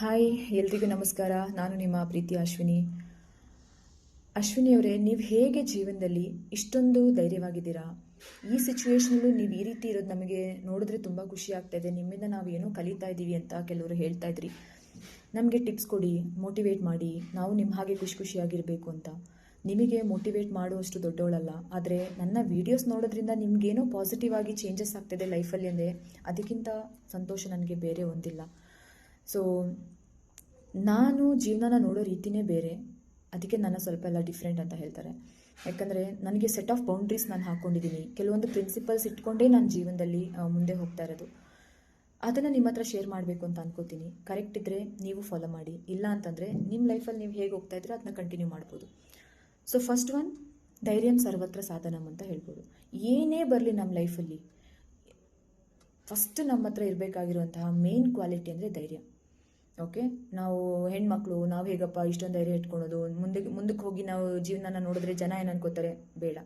Hi, ಎಲ್ರಿಗೂ ನಮಸ್ಕಾರ. ನಾನು ನಿಮ್ಮ ಪ್ರೀತಿ ಅಶ್ವಿನಿ. ಅಶ್ವಿನಿಯವರೇ, ನೀವು ಹೇಗೆ ಜೀವನದಲ್ಲಿ ಇಷ್ಟೊಂದು ಧೈರ್ಯವಾಗಿದ್ದೀರಾ? ಈ ಸಿಚುವೇಶನಲ್ಲೂ ನೀವು ಈ ರೀತಿ ಇರೋದು ನಮಗೆ ನೋಡಿದ್ರೆ ತುಂಬ ಖುಷಿ ಆಗ್ತಾ ನಿಮ್ಮಿಂದ ನಾವು ಏನೋ ಕಲಿತಾ ಇದ್ದೀವಿ ಅಂತ ಕೆಲವರು ಹೇಳ್ತಾ ಇದ್ರಿ. ನಮಗೆ ಟಿಪ್ಸ್ ಕೊಡಿ ಮೋಟಿವೇಟ್ ಮಾಡಿ. ನಾವು ನಿಮ್ಮ ಹಾಗೆ ಖುಷಿ ಖುಷಿಯಾಗಿರಬೇಕು ಅಂತ. ನಿಮಗೆ ಮೋಟಿವೇಟ್ ಮಾಡುವಷ್ಟು ದೊಡ್ಡವಳಲ್ಲ. ಆದರೆ ನನ್ನ ವೀಡಿಯೋಸ್ ನೋಡೋದ್ರಿಂದ ನಿಮಗೇನೋ ಪಾಸಿಟಿವ್ ಆಗಿ ಚೇಂಜಸ್ ಆಗ್ತಿದೆ ಲೈಫಲ್ಲಿ ಅಂದರೆ ಅದಕ್ಕಿಂತ ಸಂತೋಷ ನನಗೆ ಬೇರೆ ಒಂದಿಲ್ಲ. ಸೊ ನಾನು ಜೀವನನ ನೋಡೋ ರೀತಿನೇ ಬೇರೆ. ಅದಕ್ಕೆ ನನ್ನ ಸ್ವಲ್ಪ ಎಲ್ಲ ಡಿಫ್ರೆಂಟ್ ಅಂತ ಹೇಳ್ತಾರೆ. ಯಾಕಂದರೆ ನನಗೆ ಸೆಟ್ ಆಫ್ ಬೌಂಡ್ರೀಸ್ ನಾನು ಹಾಕ್ಕೊಂಡಿದ್ದೀನಿ ಕೆಲವೊಂದು ಪ್ರಿನ್ಸಿಪಲ್ಸ್ ಇಟ್ಕೊಂಡೇ ನಾನು ಜೀವನದಲ್ಲಿ ಮುಂದೆ ಹೋಗ್ತಾ ಇರೋದು. ಅದನ್ನು ನಿಮ್ಮ ಹತ್ರ ಶೇರ್ ಮಾಡಬೇಕು ಅಂತ ಅನ್ಕೋತೀನಿ. ಕರೆಕ್ಟ್ ಇದ್ದರೆ ನೀವು ಫಾಲೋ ಮಾಡಿ. ಇಲ್ಲ ಅಂತಂದರೆ ನಿಮ್ಮ ಲೈಫಲ್ಲಿ ನೀವು ಹೇಗೆ ಹೋಗ್ತಾ ಇದ್ರೆ ಅದನ್ನ ಕಂಟಿನ್ಯೂ ಮಾಡ್ಬೋದು. ಸೊ ಫಸ್ಟ್ ಒನ್ ಧೈರ್ಯಂ ಸರ್ವತ್ರ ಸಾಧನಂ ಅಂತ ಹೇಳ್ಬೋದು. ಏನೇ ಬರಲಿ ನಮ್ಮ ಲೈಫಲ್ಲಿ ಫಸ್ಟ್ ನಮ್ಮ ಹತ್ರ ಇರಬೇಕಾಗಿರುವಂತಹ ಮೇನ್ ಕ್ವಾಲಿಟಿ ಅಂದರೆ ಧೈರ್ಯ. ಓಕೆ? ನಾವು ಹೆಣ್ಮಕ್ಳು, ನಾವು ಹೇಗಪ್ಪ ಇಷ್ಟೊಂದು ಧೈರ್ಯ ಇಟ್ಕೊಳೋದು? ಮುಂದೆ, ಮುಂದಕ್ಕೆ ಹೋಗಿ ನಾವು ಜೀವನನ ನೋಡಿದ್ರೆ ಜನ ಏನು ಬೇಡ.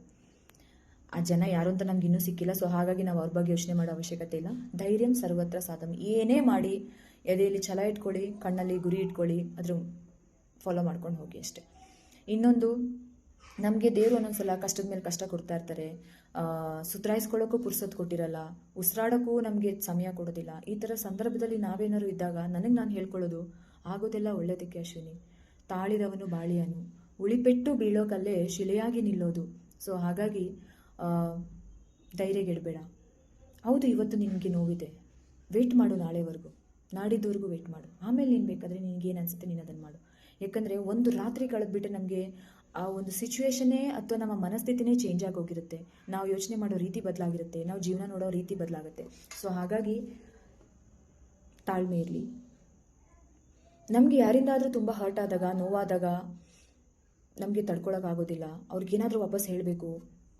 ಆ ಜನ ಯಾರು ಅಂತ ನಮ್ಗೆ ಇನ್ನೂ ಸಿಕ್ಕಿಲ್ಲ ಸೊ ಹಾಗಾಗಿ ನಾವು ಅವ್ರ ಬಗ್ಗೆ ಯೋಚನೆ ಮಾಡೋ ಅವಶ್ಯಕತೆ ಇಲ್ಲ. ಧೈರ್ಯಂ ಸರ್ವತ್ರ ಸಾಧನೆ ಏನೇ ಮಾಡಿ, ಎದೆಯಲ್ಲಿ ಛಲ ಇಟ್ಕೊಳ್ಳಿ, ಕಣ್ಣಲ್ಲಿ ಗುರಿ ಇಟ್ಕೊಳ್ಳಿ, ಅದ್ರ ಫಾಲೋ ಮಾಡ್ಕೊಂಡು ಹೋಗಿ ಅಷ್ಟೇ. ಇನ್ನೊಂದು ನಮಗೆ ದೇವರು ಒಂದೊಂದ್ಸಲ ಕಷ್ಟದ ಮೇಲೆ ಕಷ್ಟ ಕೊಡ್ತಾ ಇರ್ತಾರೆ. ಸುಧಾರಿಸ್ಕೊಳ್ಳೋಕ್ಕೂ ಪುರ್ಸೊತ್ತು ಕೊಟ್ಟಿರಲ್ಲ. ಉಸಿರಾಡೋಕ್ಕೂ ನಮಗೆ ಸಮಯ ಕೊಡೋದಿಲ್ಲ. ಈ ಥರ ಸಂದರ್ಭದಲ್ಲಿ ನಾವೇನಾದ್ರು ಇದ್ದಾಗ ನನಗೆ ನಾನು ಹೇಳ್ಕೊಳ್ಳೋದು, ಆಗೋದೆಲ್ಲ ಒಳ್ಳೆಯದಕ್ಕೆ ಅಶ್ವಿನಿ. ತಾಳಿರವನು ಬಾಳಿಯನು. ಉಳಿಪೆಟ್ಟು ಬೀಳೋಕಲ್ಲೇ ಶಿಲೆಯಾಗಿ ನಿಲ್ಲೋದು. ಸೊ, ಹಾಗಾಗಿ ಧೈರ್ಯ ಧೈರ್ಯಗೆಡಬೇಡ ಹೌದು, ಇವತ್ತು ನಿಮಗೆ ನೋವಿದೆ. ವೆಯ್ಟ್ ಮಾಡು ನಾಳೆವರೆಗೂ. ನಾಡಿದ್ದವರೆಗೂ ವೆಯ್ಟ್ ಮಾಡು. ಆಮೇಲೆ ನೀನು ಬೇಕಾದರೆ ನಿನಗೇನು ಅನಿಸುತ್ತೆ ನೀನು ಅದನ್ನು ಮಾಡು. ಯಾಕಂದರೆ ಒಂದು ರಾತ್ರಿ ಕಳೆದ್ಬಿಟ್ಟು ನಮಗೆ ಆ ಒಂದು ಸಿಚುವೇಶನ್ನೇ ಅಥವಾ ನಮ್ಮ ಮನಸ್ಥಿತಿನೇ ಚೇಂಜ್ ಆಗೋಗಿರುತ್ತೆ. ನಾವು ಯೋಚನೆ ಮಾಡೋ ರೀತಿ ಬದಲಾಗಿರುತ್ತೆ. ನಾವು ಜೀವನ ನೋಡೋ ರೀತಿ ಬದಲಾಗುತ್ತೆ. ಸೊ ಹಾಗಾಗಿ ತಾಳ್ಮೆ ಇರಲಿ. ನಮಗೆ ಯಾರಿಂದಾದರೂ ತುಂಬ ಹರ್ಟ್ ಆದಾಗ, ನೋವಾದಾಗ ನಮಗೆ ತಡ್ಕೊಳಕ್ಕಾಗೋದಿಲ್ಲ ಅವ್ರಿಗೇನಾದರೂ ವಾಪಸ್ ಹೇಳಬೇಕು,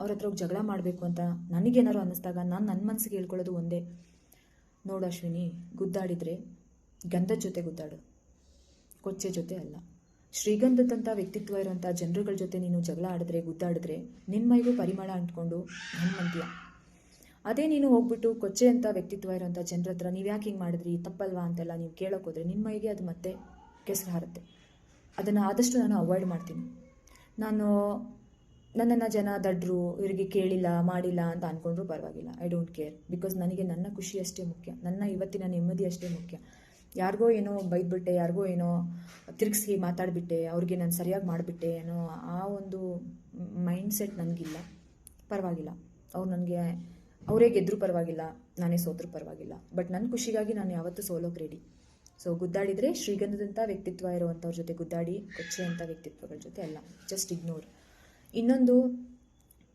ಅವ್ರ ಹತ್ರ ಹೋಗಿ ಜಗಳ ಮಾಡಬೇಕು ಅಂತ ನನಗೇನಾದ್ರು ಅನ್ನಿಸ್ದಾಗ ನಾನು ನನ್ನ ಮನಸ್ಸಿಗೆ ಹೇಳ್ಕೊಳ್ಳೋದು ಒಂದೇ. ನೋಡು ಅಶ್ವಿನಿ, ಗುದ್ದಾಡಿದರೆ ಗಂಧದ ಜೊತೆ ಗುದ್ದಾಡು. ಕೊಚ್ಚೆ ಜೊತೆ ಅಲ್ಲ. ಶ್ರೀಗಂಧದಂಥ ವ್ಯಕ್ತಿತ್ವ ಇರುವಂಥ ಜನರುಗಳ ಜೊತೆ ನೀನು ಜಗಳ ಆಡಿದ್ರೆ ಗುದ್ದಾಡಿದ್ರೆ ನಿನ್ನ ಮೈಗೂ ಪರಿಮಳ ಅಂಟ್ಕೊಂಡು ಹನುಮಂತೀಯ ಅದೇ ನೀನು ಹೋಗ್ಬಿಟ್ಟು ಕೊಚ್ಚೆ ಅಂತ ವ್ಯಕ್ತಿತ್ವ ಇರೋಂಥ ಜನರ ಹತ್ರ ನೀವು ಯಾಕೆ ಹಿಂಗೆ ಮಾಡಿದ್ರಿ? ತಪ್ಪಲ್ವಾ ಅಂತೆಲ್ಲ ನೀವು ಕೇಳೋಕೆ ಹೋದ್ರೆ ನಿಮ್ಮ ಮೈಗೆ ಅದು ಮತ್ತೆ ಕೆಸರು ಹಾರುತ್ತೆ. ಅದನ್ನು ಆದಷ್ಟು ನಾನು ಅವಾಯ್ಡ್ ಮಾಡ್ತೀನಿ. ನಾನು ನನ್ನನ್ನು ಜನ ದಡ್ರು, ಇವರಿಗೆ ಕೇಳಿಲ್ಲ, ಮಾಡಿಲ್ಲ ಅಂತ ಅಂದ್ಕೊಂಡ್ರು ಪರವಾಗಿಲ್ಲ. ಐ ಡೋಂಟ್ ಕೇರ್ ಬಿಕಾಸ್ ನನಗೆ ನನ್ನ ಖುಷಿ ಅಷ್ಟೇ ಮುಖ್ಯ. ನನ್ನ ಇವತ್ತಿನ ನೆಮ್ಮದಿ ಅಷ್ಟೇ ಮುಖ್ಯ. ಯಾರಿಗೋ ಏನೋ ಬೈದ್ಬಿಟ್ಟೆ, ಯಾರಿಗೋ ಏನೋ ತಿರುಗಿಸಿ ಮಾತಾಡಿಬಿಟ್ಟೆ, ಅವ್ರಿಗೆ ನಾನು ಸರಿಯಾಗಿ ಮಾಡಿಬಿಟ್ಟೆ ಏನೋ ಆ ಒಂದು ಮೈಂಡ್ ಸೆಟ್ ನನಗಿಲ್ಲ. ಪರವಾಗಿಲ್ಲ. ಅವ್ರು ನನಗೆ, ಅವರೇ ಗೆದ್ದರೂ ಪರವಾಗಿಲ್ಲ, ನಾನೇ ಸೋತ್ರೂ ಪರವಾಗಿಲ್ಲ. ಬಟ್ ನನ್ನ ಖುಷಿಗಾಗಿ ನಾನು ಯಾವತ್ತೂ ಸೋಲೋಕೆ ರೆಡಿ ಸೊ ಗುದ್ದಾಡಿದರೆ ಶ್ರೀಗಂಧದಂಥ ವ್ಯಕ್ತಿತ್ವ ಇರುವಂಥವ್ರ ಜೊತೆ ಗುದ್ದಾಡಿ, ಕೊಚ್ಚೆ ಅಂತ ವ್ಯಕ್ತಿತ್ವಗಳ ಜೊತೆ ಅಲ್ಲ. ಜಸ್ಟ್ ಇಗ್ನೋರ್ ಇನ್ನೊಂದು,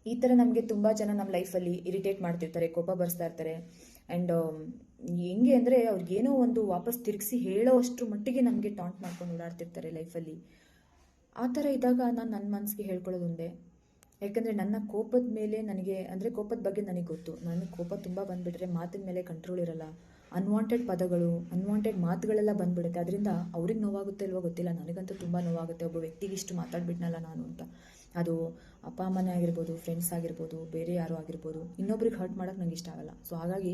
ಈ ಥರ ನಮಗೆ ತುಂಬ ಜನ ನಮ್ಮ ಲೈಫಲ್ಲಿ ಇರಿಟೇಟ್ ಮಾಡ್ತಿರ್ತಾರೆ, ಕೋಪ ಬರ್ಸ್ತಾ ಇರ್ತಾರೆ. ಆ್ಯಂಡ್ ಹೆಂಗೆ ಅಂದರೆ ಅವ್ರಿಗೇನೋ ಒಂದು ವಾಪಸ್ ತಿರುಗಿಸಿ ಹೇಳೋ ಅಷ್ಟ್ರ ಮಟ್ಟಿಗೆ ನಮಗೆ ಟಾಂಟ್ ಮಾಡ್ಕೊಂಡು ಓಡಾಡ್ತಿರ್ತಾರೆ ಲೈಫಲ್ಲಿ ಆ ಥರ ಇದ್ದಾಗ ನಾನು ನನ್ನ ಮನಸ್ಸಿಗೆ ಹೇಳ್ಕೊಳ್ಳೋದು ಒಂದೇ. ಯಾಕಂದರೆ ನನ್ನ ಕೋಪದ ಮೇಲೆ ನನಗೆ, ಅಂದರೆ ಕೋಪದ ಬಗ್ಗೆ ನನಗೆ ಗೊತ್ತು. ನನಗೆ ಕೋಪ ತುಂಬ ಬಂದುಬಿಟ್ರೆ ಮಾತಿನ ಮೇಲೆ ಕಂಟ್ರೋಲ್ ಇರಲ್ಲ. ಅನ್ವಾಂಟೆಡ್ ಪದಗಳು ಅನ್ವಾಂಟೆಡ್ ಮಾತುಗಳೆಲ್ಲ ಬಂದುಬಿಡುತ್ತೆ. ಅದರಿಂದ ಅವ್ರಿಗೆ ನೋವಾಗುತ್ತೆ ಇಲ್ವೋ ಗೊತ್ತಿಲ್ಲ. ನನಗಂತೂ ತುಂಬ ನೋವಾಗುತ್ತೆ. ಒಬ್ಬ ವ್ಯಕ್ತಿಗೆ ಇಷ್ಟು ಮಾತಾಡ್ಬಿಟ್ನಲ್ಲ ನಾನು ಅಂತ. ಅದು ಅಪ್ಪ ಅಮ್ಮನೇ ಆಗಿರ್ಬೋದು ಫ್ರೆಂಡ್ಸ್ ಆಗಿರ್ಬೋದು, ಬೇರೆ ಯಾರೋ ಆಗಿರ್ಬೋದು, ಇನ್ನೊಬ್ರಿಗೆ ಹರ್ಟ್ ಮಾಡೋಕ್ಕೆ ನಂಗೆ ಇಷ್ಟ ಆಗಲ್ಲ. ಸೊ ಹಾಗಾಗಿ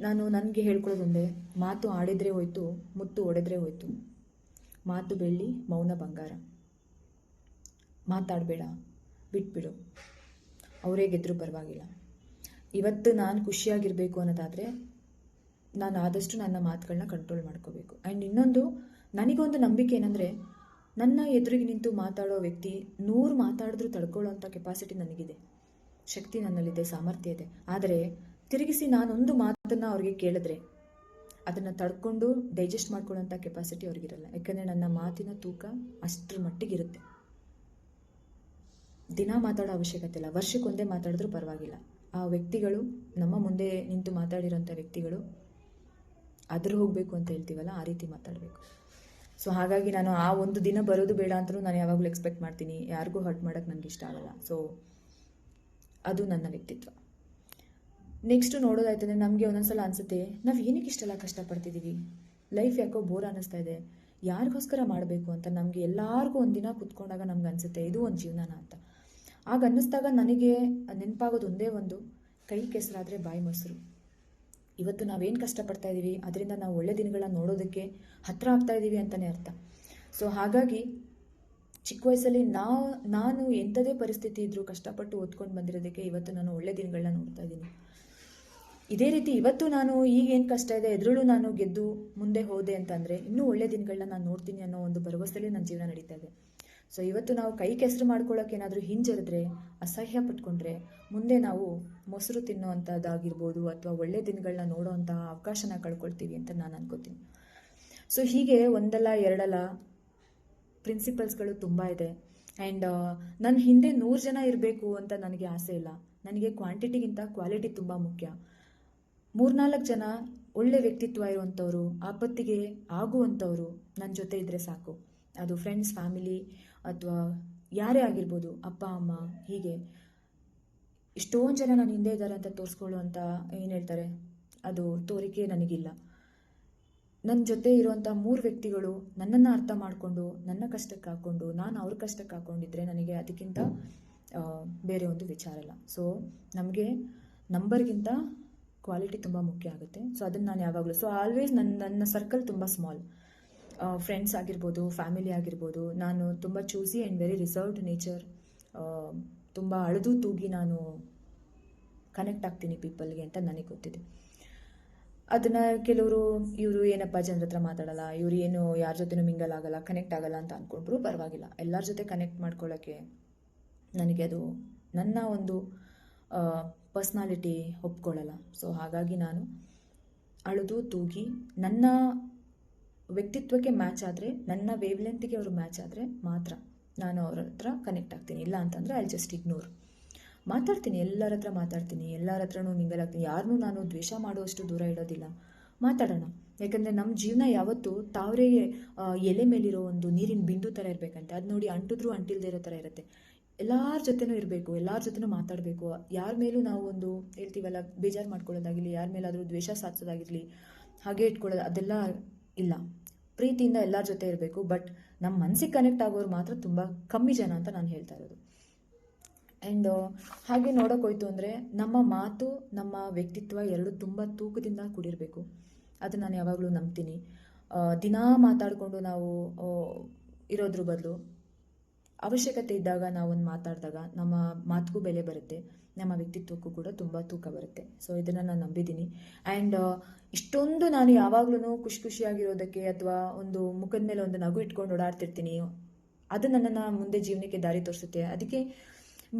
ನಾನು ನನಗೆ ಹೇಳ್ಕೊಳ್ಳೋದೊಂದೇ ಮಾತು ಆಡಿದರೆ ಹೋಯ್ತು, ಮುತ್ತು ಒಡೆದ್ರೆ ಹೋಯ್ತು. ಮಾತು ಬೆಳ್ಳಿ, ಮೌನ ಬಂಗಾರ. ಮಾತಾಡಬೇಡ, ಬಿಟ್ಬಿಡು. ಅವರೇ ಗೆದ್ದರೂ ಪರವಾಗಿಲ್ಲ. ಇವತ್ತು ನಾನು ಖುಷಿಯಾಗಿರಬೇಕು ಅನ್ನೋದಾದರೆ ನಾನು ಆದಷ್ಟು ನನ್ನ ಮಾತುಗಳನ್ನ ಕಂಟ್ರೋಲ್ ಮಾಡ್ಕೋಬೇಕು. ಆ್ಯಂಡ್ ಇನ್ನೊಂದು, ನನಗೊಂದು ನಂಬಿಕೆ ಏನಂದರೆ ನನ್ನ ಎದುರಿಗೆ ನಿಂತು ಮಾತಾಡೋ ವ್ಯಕ್ತಿ ನೂರು ಮಾತಾಡಿದ್ರೂ ತಡ್ಕೊಳ್ಳೋಂಥ ಕೆಪಾಸಿಟಿ ನನಗಿದೆ. ಶಕ್ತಿ ನನ್ನಲ್ಲಿದೆ, ಸಾಮರ್ಥ್ಯ ಇದೆ. ಆದರೆ ತಿರುಗಿಸಿ ನಾನೊಂದು ಮಾತನ್ನು ಅವ್ರಿಗೆ ಕೇಳಿದ್ರೆ ಅದನ್ನು ತಡ್ಕೊಂಡು ಡೈಜೆಸ್ಟ್ ಮಾಡ್ಕೊಳ್ಳೋಂಥ ಕೆಪಾಸಿಟಿ ಅವ್ರಿಗಿರಲ್ಲ. ಯಾಕಂದರೆ ನನ್ನ ಮಾತಿನ ತೂಕ ಅಷ್ಟರ ಮಟ್ಟಿಗಿರುತ್ತೆ. ದಿನ ಮಾತಾಡೋ ಅವಶ್ಯಕತೆ ಇಲ್ಲ. ವರ್ಷಕ್ಕೊಂದೇ ಮಾತಾಡಿದ್ರೂ ಪರವಾಗಿಲ್ಲ. ಆ ವ್ಯಕ್ತಿಗಳು, ನಮ್ಮ ಮುಂದೆ ನಿಂತು ಮಾತಾಡಿರೋಂಥ ವ್ಯಕ್ತಿಗಳು ಅದ್ರ ಹೋಗಬೇಕು ಅಂತ ಹೇಳ್ತೀವಲ್ಲ, ಆ ರೀತಿ ಮಾತಾಡಬೇಕು. ಸೊ ಹಾಗಾಗಿ ನಾನು ಆ ಒಂದು ದಿನ ಬರೋದು ಬೇಡ ಅಂತಲೂ ನಾನು ಯಾವಾಗಲೂ ಎಕ್ಸ್ಪೆಕ್ಟ್ ಮಾಡ್ತೀನಿ. ಯಾರಿಗೂ ಹರ್ಟ್ ಮಾಡೋಕ್ಕೆ ನನಗೆ ಇಷ್ಟ ಆಗಲ್ಲ. ಸೊ ಅದು ನನ್ನ ವ್ಯಕ್ತಿತ್ವ. ನೆಕ್ಸ್ಟು ನೋಡೋದಾಯ್ತಂದರೆ ನಮಗೆ ಒಂದೊಂದ್ಸಲ ಅನಿಸುತ್ತೆ, ನಾವು ಏನಕ್ಕೆ ಇಷ್ಟೆಲ್ಲ ಕಷ್ಟಪಡ್ತಿದ್ದೀವಿ ಲೈಫ್ ಯಾಕೋ ಬೋರ್ ಅನ್ನಿಸ್ತಾ ಇದೆ. ಯಾರಿಗೋಸ್ಕರ ಮಾಡಬೇಕು ಅಂತ ನಮಗೆ ಎಲ್ಲರಿಗೂ ಒಂದಿನ ಕುತ್ಕೊಂಡಾಗ ನಮ್ಗೆ ಅನಿಸುತ್ತೆ, ಇದು ಒಂದು ಜೀವನನ ಅಂತ. ಆಗ ಅನ್ನಿಸ್ದಾಗ ನನಗೆ ನೆನಪಾಗೋದು ಒಂದೇ ಒಂದು, ಕೈ ಕೆಸರಾದರೆ ಬಾಯಿ ಮೊಸರು. ಇವತ್ತು ನಾವೇನು ಕಷ್ಟಪಡ್ತಾ ಇದ್ದೀವಿ ಅದರಿಂದ ನಾವು ಒಳ್ಳೆ ದಿನಗಳನ್ನ ನೋಡೋದಕ್ಕೆ ಹತ್ತಿರ ಆಗ್ತಾ ಇದ್ದೀವಿ ಅಂತಲೇ ಅರ್ಥ. ಸೊ ಹಾಗಾಗಿ ಚಿಕ್ಕ ವಯಸ್ಸಲ್ಲಿ ನಾವು ನಾನು ಎಂಥದೇ ಪರಿಸ್ಥಿತಿ ಇದ್ದರೂ ಕಷ್ಟಪಟ್ಟು ಓದ್ಕೊಂಡು ಬಂದಿರೋದಕ್ಕೆ ಇವತ್ತು ನಾನು ಒಳ್ಳೆ ದಿನಗಳನ್ನ ನೋಡ್ತಾ ಇದ್ದೀನಿ ಇದೇ ರೀತಿ ಇವತ್ತು ನಾನು ಈಗೇನು ಕಷ್ಟ ಇದೆ, ಎದುರುಳು ನಾನು ಗೆದ್ದು ಮುಂದೆ ಹೋದೆ ಅಂತಂದರೆ ಇನ್ನೂ ಒಳ್ಳೆ ದಿನಗಳನ್ನ ನಾನು ನೋಡ್ತೀನಿ ಅನ್ನೋ ಒಂದು ಭರವಸೆಯಲ್ಲಿ ನನ್ನ ಜೀವನ ನಡೀತಾ ಇದೆ. ಸೊ ಇವತ್ತು ನಾವು ಕೈ ಕೆಸರು ಮಾಡ್ಕೊಳ್ಳೋಕೆ ಏನಾದರೂ ಹಿಂಜರಿದ್ರೆ, ಅಸಹ್ಯ ಪಟ್ಕೊಂಡ್ರೆ, ಮುಂದೆ ನಾವು ಮೊಸರು ತಿನ್ನುವಂಥದ್ದಾಗಿರ್ಬೋದು ಅಥವಾ ಒಳ್ಳೆ ದಿನಗಳನ್ನ ನೋಡೋವಂಥ ಅವಕಾಶನ ಕಳ್ಕೊಳ್ತೀವಿ ಅಂತ ನಾನು ಅನ್ಕೋತೀನಿ. ಸೊ ಹೀಗೆ ಒಂದಲ್ಲ, ಎರಡಲ್ಲ ಪ್ರಿನ್ಸಿಪಲ್ಸ್ಗಳು ತುಂಬ ಇದೆ. ಆ್ಯಂಡ್ ನನ್ನ ಹಿಂದೆ ನೂರು ಜನ ಇರಬೇಕು ಅಂತ ನನಗೆ ಆಸೆ ಇಲ್ಲ. ನನಗೆ ಕ್ವಾಂಟಿಟಿಗಿಂತ ಕ್ವಾಲಿಟಿ ತುಂಬ ಮುಖ್ಯ. ಮೂರ್ನಾಲ್ಕು ಜನ ಒಳ್ಳೆ ವ್ಯಕ್ತಿತ್ವ ಇರುವಂಥವ್ರು ಆಪತ್ತಿಗೆ ಆಗುವಂಥವ್ರು ನನ್ನ ಜೊತೆ ಇದ್ದರೆ ಸಾಕು. ಅದು ಫ್ರೆಂಡ್ಸ್ ಫ್ಯಾಮಿಲಿ ಅಥವಾ ಯಾರೇ ಆಗಿರ್ಬೋದು ಅಪ್ಪ, ಅಮ್ಮ ಹೀಗೆ. ಇಷ್ಟೊಂದು ಜನ ನನ್ನ ಹಿಂದೆ ಇದ್ದಾರೆ ಅಂತ ತೋರಿಸ್ಕೊಳ್ಳುವಂಥ ಏನು ಹೇಳ್ತಾರೆ? ಅದು ತೋರಿಕೆ ನನಗಿಲ್ಲ. ನನ್ನ ಜೊತೆ ಇರುವಂಥ ಮೂರು ವ್ಯಕ್ತಿಗಳು ನನ್ನನ್ನು ಅರ್ಥ ಮಾಡಿಕೊಂಡು, ನನ್ನ ಕಷ್ಟಕ್ಕೆ ಹಾಕ್ಕೊಂಡು, ನಾನು ಅವ್ರ ಕಷ್ಟಕ್ಕೆ ಹಾಕ್ಕೊಂಡಿದ್ರೆ ನನಗೆ ಅದಕ್ಕಿಂತ ಬೇರೆ ಒಂದು ವಿಚಾರ ಇಲ್ಲ. ಸೊ ನಮಗೆ ನಂಬರ್ಗಿಂತ ಕ್ವಾಲಿಟಿ ತುಂಬ ಮುಖ್ಯ ಆಗುತ್ತೆ. ಸೊ ಅದನ್ನು ನಾನು ಯಾವಾಗಲೂ ಸೊ ಆಲ್ವೇಸ್ ನನ್ನ ನನ್ನ ಸರ್ಕಲ್ ತುಂಬ ಸ್ಮಾಲ್ ಫ್ರೆಂಡ್ಸ್ ಆಗಿರ್ಬೋದು ಫ್ಯಾಮಿಲಿ ಆಗಿರ್ಬೋದು, ನಾನು ತುಂಬ choosy and very reserved nature ತುಂಬ ಅಳೆದು ತೂಗಿ ನಾನು ಕನೆಕ್ಟ್ ಆಗ್ತೀನಿ ಪೀಪಲ್ಗೆ ಅಂತ ನನಗೆ ಗೊತ್ತಿದೆ. ಅದನ್ನು ಕೆಲವರು, ಇವರು ಏನಪ್ಪ ಜನರ ಹತ್ರ ಮಾತಾಡಲ್ಲ, ಇವರು ಏನು ಯಾರ ಜೊತೆನೂ ಮಿಂಗಲ್ ಆಗಲ್ಲ ಕನೆಕ್ಟ್ ಆಗಲ್ಲ ಅಂತ ಅಂದ್ಕೊಂಡ್ರು ಪರವಾಗಿಲ್ಲ. ಎಲ್ಲರ ಜೊತೆ ಕನೆಕ್ಟ್ ಮಾಡ್ಕೊಳ್ಳೋಕ್ಕೆ ನನಗೆ ಅದು ನನ್ನ ಒಂದು ಪರ್ಸ್ನಾಲಿಟಿ ಒಪ್ಕೊಳ್ಳಲ್ಲ ಸೊ ಹಾಗಾಗಿ ನಾನು ಅಳೆದು ತೂಗಿ ನನ್ನ ವ್ಯಕ್ತಿತ್ವಕ್ಕೆ ಮ್ಯಾಚ್ ಆದರೆ, ನನ್ನ ವೇವ್ ಲೆಂತ್ಗೆ ಅವರು ಮ್ಯಾಚ್ ಆದರೆ ಮಾತ್ರ ನಾನು ಅವ್ರ ಹತ್ರ ಕನೆಕ್ಟ್ ಆಗ್ತೀನಿ. ಇಲ್ಲ ಅಂತಂದರೆ ಐ ಜಸ್ಟ್ ಇಗ್ನೋರ್ ಮಾತಾಡ್ತೀನಿ, ಎಲ್ಲರ ಹತ್ರ ಮಾತಾಡ್ತೀನಿ, ಎಲ್ಲರ ಹತ್ರನೂ ಮಿಂಗಲ್ ಆಗ್ತೀನಿ. ಯಾರನ್ನೂ ನಾನು ದ್ವೇಷ ಮಾಡುವಷ್ಟು ದೂರ ಇಡೋದಿಲ್ಲ. ಮಾತಾಡೋಣ. ಯಾಕಂದರೆ ನಮ್ಮ ಜೀವನ ಯಾವತ್ತೂ ತಾವರೇ ಎಲೆ ಮೇಲಿರೋ ಒಂದು ನೀರಿನ ಬಿಂದು ಥರ ಇರಬೇಕಂತೆ. ಅದು ನೋಡಿ ಅಂಟಿದ್ರೂ ಅಂಟಿಲ್ದೇ ಇರೋ ಥರ ಇರುತ್ತೆ. ಎಲ್ಲರ ಜೊತೆನೂ ಇರಬೇಕು, ಎಲ್ಲರ ಜೊತೆನೂ ಮಾತಾಡಬೇಕು. ಯಾರ ಮೇಲೂ ನಾವು ಒಂದು, ಹೇಳ್ತೀವಲ್ಲ, ಬೇಜಾರು ಮಾಡ್ಕೊಳ್ಳೋದಾಗಿರಲಿ, ಯಾರ ಮೇಲಾದರೂ ದ್ವೇಷ ಸಾಧಿಸೋದಾಗಿರಲಿ, ಹಾಗೆ ಇಟ್ಕೊಳ್ಳೋದು, ಅದೆಲ್ಲ ಇಲ್ಲ. ಪ್ರೀತಿಯಿಂದ ಎಲ್ಲರ ಜೊತೆ ಇರಬೇಕು ಬಟ್ ನಮ್ಮ ಮನಸ್ಸಿಗೆ ಕನೆಕ್ಟ್ ಆಗೋರು ಮಾತ್ರ ತುಂಬ ಕಮ್ಮಿ ಜನ ಅಂತ ನಾನು ಹೇಳ್ತಾ ಇರೋದು. ಆ್ಯಂಡ್ ಹಾಗೆ ನೋಡೋಕ್ಕೋಯ್ತು ಅಂದರೆ ನಮ್ಮ ಮಾತು, ನಮ್ಮ ವ್ಯಕ್ತಿತ್ವ ಎರಡು ತುಂಬ ತೂಕದಿಂದ ಕೂಡಿರಬೇಕು. ಅದು ನಾನು ಯಾವಾಗಲೂ ನಂಬ್ತೀನಿ. ದಿನಾ ಮಾತಾಡಿಕೊಂಡು ನಾವು ಇರೋದ್ರ ಬದಲು ಅವಶ್ಯಕತೆ ಇದ್ದಾಗ ನಾವೊಂದು ಮಾತಾಡಿದಾಗ ನಮ್ಮ ಮಾತಿಗೂ ಬೆಲೆ ಬರುತ್ತೆ. ನಮ್ಮ ವ್ಯಕ್ತಿತ್ವಕ್ಕೂ ಕೂಡ ತುಂಬ ತೂಕ ಬರುತ್ತೆ. ಸೊ ಇದನ್ನು ನಾನು ನಂಬಿದ್ದೀನಿ. ಆ್ಯಂಡ್ ಇಷ್ಟೊಂದು ನಾನು ಯಾವಾಗಲೂ ಖುಷಿ ಖುಷಿಯಾಗಿರೋದಕ್ಕೆ ಅಥವಾ ಒಂದು ಮುಖದ ಮೇಲೆ ಒಂದು ನಗು ಇಟ್ಕೊಂಡು ಓಡಾಡ್ತಿರ್ತೀನಿ, ಅದು ನನ್ನನ್ನು ಮುಂದೆ ಜೀವನಕ್ಕೆ ದಾರಿ ತೋರಿಸುತ್ತೆ. ಅದಕ್ಕೆ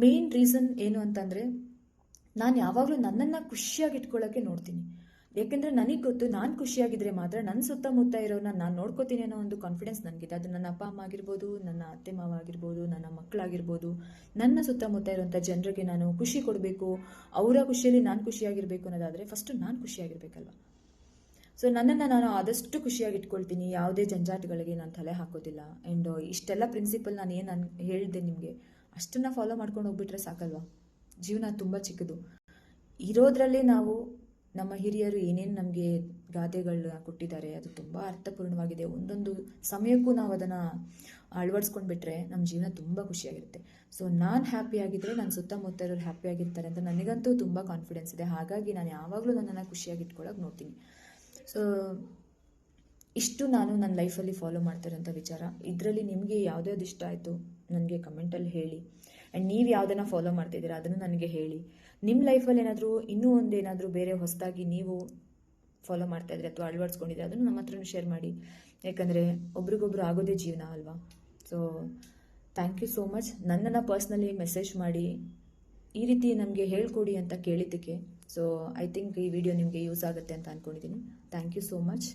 ಮೇನ್ ರೀಸನ್ ಏನು ಅಂತಂದರೆ, ನಾನು ಯಾವಾಗಲೂ ನನ್ನನ್ನು ಖುಷಿಯಾಗಿ ಇಟ್ಕೊಳ್ಳೋಕ್ಕೆ ನೋಡ್ತೀನಿ. ಯಾಕೆಂದರೆ ನನಗೆ ಗೊತ್ತು, ನಾನು ಖುಷಿಯಾಗಿದ್ದರೆ ಮಾತ್ರ ನನ್ನ ಸುತ್ತಮುತ್ತ ಇರೋನ ನಾನು ನೋಡ್ಕೋತೀನಿ ಅನ್ನೋ ಒಂದು ಕಾನ್ಫಿಡೆನ್ಸ್ ನನಗಿದೆ. ಅದು ನನ್ನ ಅಪ್ಪ ಅಮ್ಮ ಆಗಿರ್ಬೋದು, ನನ್ನ ಅತ್ತೆ ಮಾವ ಆಗಿರ್ಬೋದು, ನನ್ನ ಮಕ್ಕಳಾಗಿರ್ಬೋದು ನನ್ನ ಸುತ್ತಮುತ್ತ ಇರುವಂಥ ಜನರಿಗೆ ನಾನು ಖುಷಿ ಕೊಡಬೇಕು, ಅವರ ಖುಷಿಯಲ್ಲಿ ನಾನು ಖುಷಿಯಾಗಿರಬೇಕು ಅನ್ನೋದಾದರೆ ಫಸ್ಟು ನಾನು ಖುಷಿಯಾಗಿರ್ಬೇಕಲ್ವ? ಸೊ ನನ್ನನ್ನು ನಾನು ಆದಷ್ಟು ಖುಷಿಯಾಗಿ ಇಟ್ಕೊಳ್ತೀನಿ ಯಾವುದೇ ಜಂಜಾಟಗಳಿಗೆ ನಾನು ತಲೆ ಹಾಕೋದಿಲ್ಲ. ಆ್ಯಂಡ್ ಇಷ್ಟೆಲ್ಲ ಪ್ರಿನ್ಸಿಪಲ್ ನಾನು ಏನು ನಾನು ಹೇಳಿದೆ ನಿಮಗೆ, ಅಷ್ಟನ್ನು ಫಾಲೋ ಮಾಡ್ಕೊಂಡು ಹೋಗ್ಬಿಟ್ರೆ ಸಾಕಲ್ವಾ? ಜೀವನ ತುಂಬ ಚಿಕ್ಕದು. ಇರೋದ್ರಲ್ಲೇ ನಾವು ನಮ್ಮ ಹಿರಿಯರು ಏನೇನು ನಮಗೆ ಗಾದೆಗಳನ್ನ ಕೊಟ್ಟಿದ್ದಾರೆ, ಅದು ತುಂಬ ಅರ್ಥಪೂರ್ಣವಾಗಿದೆ. ಒಂದೊಂದು ಸಮಯಕ್ಕೂ ನಾವು ಅದನ್ನು ಅಳವಡಿಸ್ಕೊಂಡು ಬಿಟ್ಟರೆ ನಮ್ಮ ಜೀವನ ತುಂಬ ಖುಷಿಯಾಗಿರುತ್ತೆ. ಸೊ ನಾನು ಹ್ಯಾಪಿಯಾಗಿದ್ದರೆ ನನ್ನ ಸುತ್ತಮುತ್ತ ಇರೋರು ಹ್ಯಾಪಿ ಆಗಿರ್ತಾರೆ ಅಂತ ನನಗಂತೂ ತುಂಬ ಕಾನ್ಫಿಡೆನ್ಸ್ ಇದೆ. ಹಾಗಾಗಿ ನಾನು ಯಾವಾಗಲೂ ನನ್ನನ್ನು ಖುಷಿಯಾಗಿ ಇಟ್ಕೊಳ್ಳೋಕೆ ನೋಡ್ತೀನಿ. ಸೊ ಇಷ್ಟು ನಾನು ನನ್ನ ಲೈಫಲ್ಲಿ ಫಾಲೋ ಮಾಡ್ತಿರೋಂಥ ವಿಚಾರ. ಇದರಲ್ಲಿ ನಿಮಗೆ ಯಾವುದ್ಯಾವ್ದು ಇಷ್ಟ ಆಯಿತು? ನನಗೆ ಕಮೆಂಟಲ್ಲಿ ಹೇಳಿ. ಆ್ಯಂಡ್ ನೀವು ಯಾವುದನ್ನು ಫಾಲೋ ಮಾಡ್ತಿದ್ದೀರಾ, ಅದನ್ನು ನನಗೆ ಹೇಳಿ. ನಿಮ್ಮ ಲೈಫಲ್ಲಿ ಏನಾದರೂ ಇನ್ನೂ ಒಂದೇನಾದರೂ ಬೇರೆ ಹೊಸದಾಗಿ ನೀವು ಫಾಲೋ ಮಾಡ್ತಾ ಇದ್ರೆ ಅಥವಾ ಅಳವಡಿಸ್ಕೊಂಡಿದ್ರೆ ಅದನ್ನು ನಮ್ಮ ಹತ್ರನೂ ಶೇರ್ ಮಾಡಿ. ಯಾಕಂದರೆ ಒಬ್ರಿಗೊಬ್ರು ಆಗೋದೇ ಜೀವನ ಅಲ್ವಾ? So thank you so much ನನ್ನನ್ನು ಪರ್ಸ್ನಲಿ ಮೆಸೇಜ್ ಮಾಡಿ, ಈ ರೀತಿ ನಮಗೆ ಹೇಳ್ಕೊಡಿ ಅಂತ ಕೇಳಿದ್ದಕ್ಕೆ. ಸೊ ಐ ಥಿಂಕ್ ಈ ವಿಡಿಯೋ ನಿಮಗೆ ಯೂಸ್ ಆಗುತ್ತೆ ಅಂತ ಅಂದ್ಕೊಂಡಿದ್ದೀನಿ ಥ್ಯಾಂಕ್ ಯು ಸೋ ಮಚ್